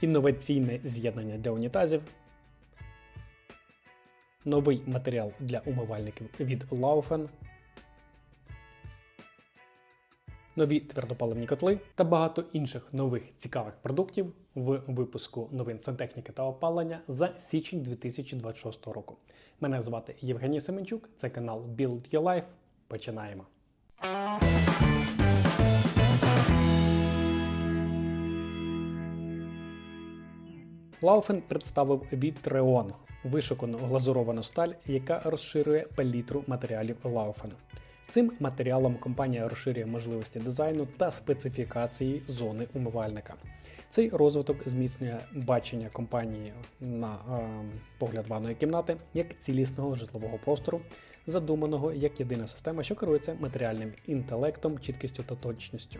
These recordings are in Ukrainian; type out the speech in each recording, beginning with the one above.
інноваційне з'єднання для унітазів, новий матеріал для умивальників від Laufen, нові твердопаливні котли та багато інших нових цікавих продуктів в випуску новин сантехніки та опалення за січень 2026 року. Мене звати Євгеній Семенчук, це канал Build Your Life. Починаємо. Лауфен представив Вітреон вишукану глазуровану сталь, яка розширює палітру матеріалів Лауфен. Цим матеріалом компанія розширює можливості дизайну та специфікації зони умивальника. Цей розвиток зміцнює бачення компанії на е, погляд ванної кімнати як цілісного житлового простору, задуманого як єдина система, що керується матеріальним інтелектом, чіткістю та точністю.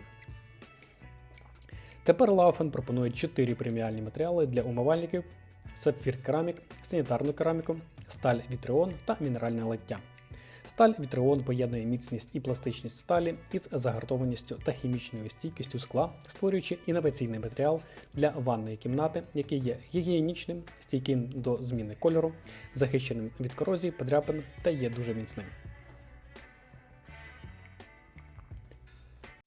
Тепер Laufen пропонує 4 преміальні матеріали для умивальників: сапфір керамік, санітарну кераміку, сталь вітреон та мінеральне лиття. Сталь вітреон поєднує міцність і пластичність сталі із загартованістю та хімічною стійкістю скла, створюючи інноваційний матеріал для ванної кімнати, який є гігієнічним, стійким до зміни кольору, захищеним від корозії, подряпин та є дуже міцним.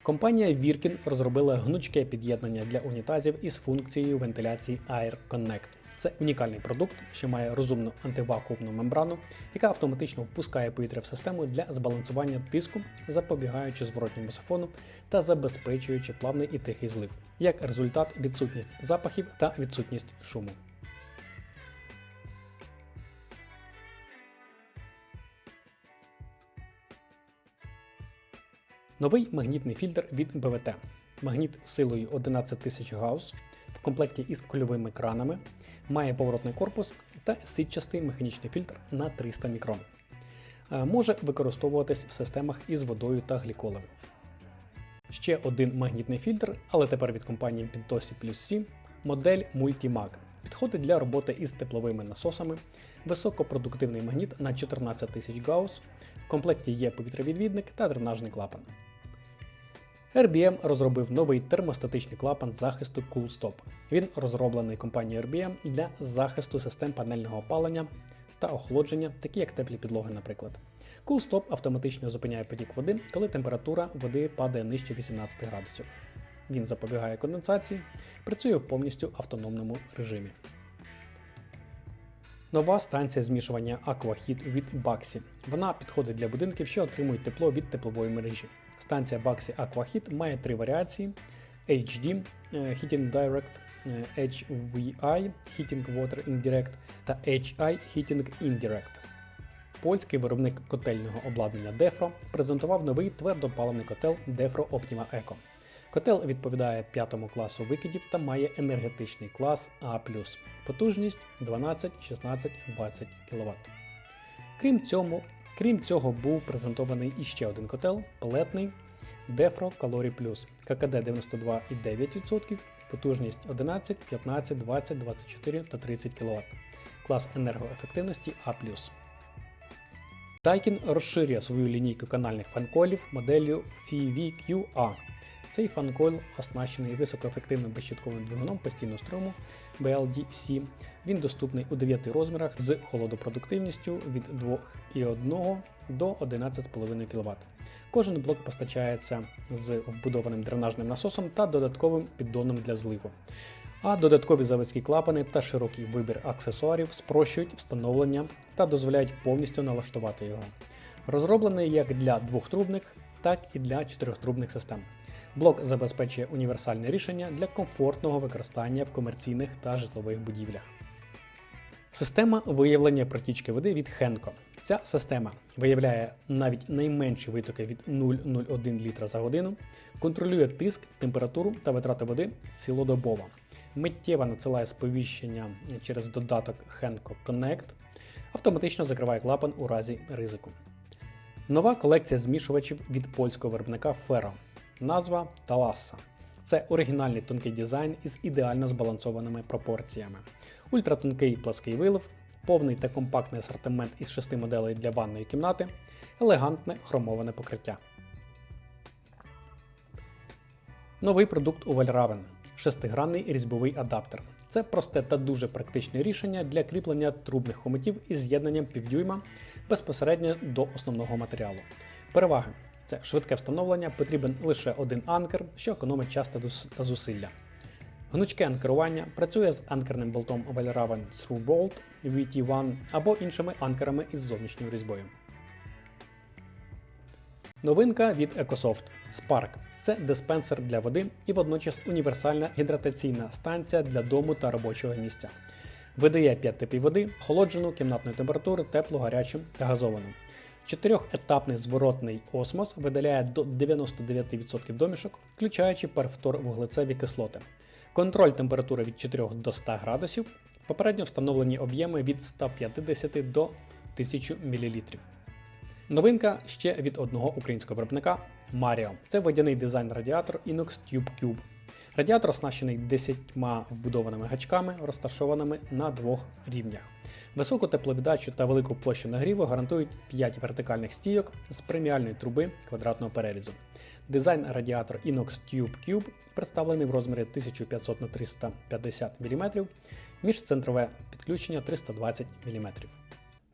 Компанія Virkin розробила гнучке під'єднання для унітазів із функцією вентиляції Air Connect. Це унікальний продукт, що має розумну антивакуумну мембрану, яка автоматично впускає повітря в систему для збалансування тиску, запобігаючи зворотньому сифону та забезпечуючи плавний і тихий злив. Як результат, відсутність запахів та відсутність шуму. Новий магнітний фільтр від БВТ. Магніт силою 11 тисяч гаус в комплекті із кульовими кранами, має поворотний корпус та сітчастий механічний фільтр на 300 мікрон. Е, Може використовуватись в системах із водою та гліколем. Ще один магнітний фільтр, але тепер від компанії Pintosi Plus C, модель Multimag. Підходить для роботи із тепловими насосами, високопродуктивний магніт на 14 тисяч гаус, в комплекті є повітровідвідник та дренажний клапан. RBM розробив новий термостатичний клапан захисту CoolStop. Він розроблений компанією RBM для захисту систем панельного опалення та охолодження, такі як теплі підлоги, наприклад. CoolStop автоматично зупиняє потік води, коли температура води падає нижче 18 градусів. Він запобігає конденсації, працює в повністю автономному режимі. Нова станція змішування Aquahit від Baxi. Вона підходить для будинків, що отримують тепло від теплової мережі. Станція Baxi Aquahit має три варіації: HD е, Heating Direct, е, HVI Heating Water Indirect та HI Heating Indirect. Польський виробник котельного обладнання Defro презентував новий твердопаливний котел Defro Optima Eco. Котел відповідає п'ятому класу викидів та має енергетичний клас А. Потужність 12, 16, 20 кВт. Крім цього, крім цього, був презентований іще один котел пелетний Defro Calori Plus ККД 92,9%, потужність 11, 15, 20, 24 та 30 кВт. Клас енергоефективності А. Daikin розширює свою лінійку канальних фанколів моделлю FVQA. Цей фанкойл оснащений високоефективним безщитковим двигуном постійного струму BLDC. Він доступний у 9 розмірах з холодопродуктивністю від 2,1 до 11,5 кВт. Кожен блок постачається з вбудованим дренажним насосом та додатковим піддоном для зливу. А додаткові заводські клапани та широкий вибір аксесуарів спрощують встановлення та дозволяють повністю налаштувати його. Розроблений як для двохтрубних, так і для чотирьохтрубних систем. Блок забезпечує універсальне рішення для комфортного використання в комерційних та житлових будівлях. Система виявлення протічки води від Henko. Ця система виявляє навіть найменші витоки від 0,01 літра за годину, контролює тиск, температуру та витрати води цілодобово. Миттєво надсилає сповіщення через додаток Henko Connect, автоматично закриває клапан у разі ризику. Нова колекція змішувачів від польського виробника Ferro. Назва Таласа. Це оригінальний тонкий дизайн із ідеально збалансованими пропорціями. Ультратонкий плаский вилив, повний та компактний асортимент із шести моделей для ванної кімнати, елегантне хромоване покриття. Новий продукт у Valraven. шестигранний різьбовий адаптер. Це просте та дуже практичне рішення для кріплення трубних хомутів із з'єднанням півдюйма безпосередньо до основного матеріалу. Переваги це швидке встановлення, потрібен лише один анкер, що економить час та зусилля. Гнучке анкерування працює з анкерним болтом Valraven Through-Bolt VT1 або іншими анкерами із зовнішньою різьбою. Новинка від Ecosoft Spark. Це диспенсер для води і водночас універсальна гідратаційна станція для дому та робочого місця. Видає 5 типів води, холоджену, кімнатної температури, теплу, гарячу та газовану. Чотирьохетапний зворотний осмос видаляє до 99% домішок, включаючи перфторвуглецеві кислоти. Контроль температури від 4 до 100 градусів, попередньо встановлені об'єми від 150 до 1000 мл. Новинка ще від одного українського виробника Mario. Це водяний дизайн радіатор Inox Tube Cube. Радіатор оснащений 10 вбудованими гачками, розташованими на двох рівнях. Високу тепловіддачу та велику площу нагріву гарантують 5 вертикальних стійок з преміальної труби квадратного перерізу. Дизайн радіатор Inox Tube Cube представлений в розмірі 1500 на 350 мм, міжцентрове підключення 320 мм.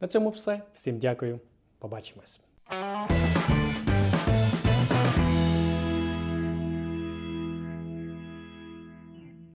На цьому все. Всім дякую. Побачимось.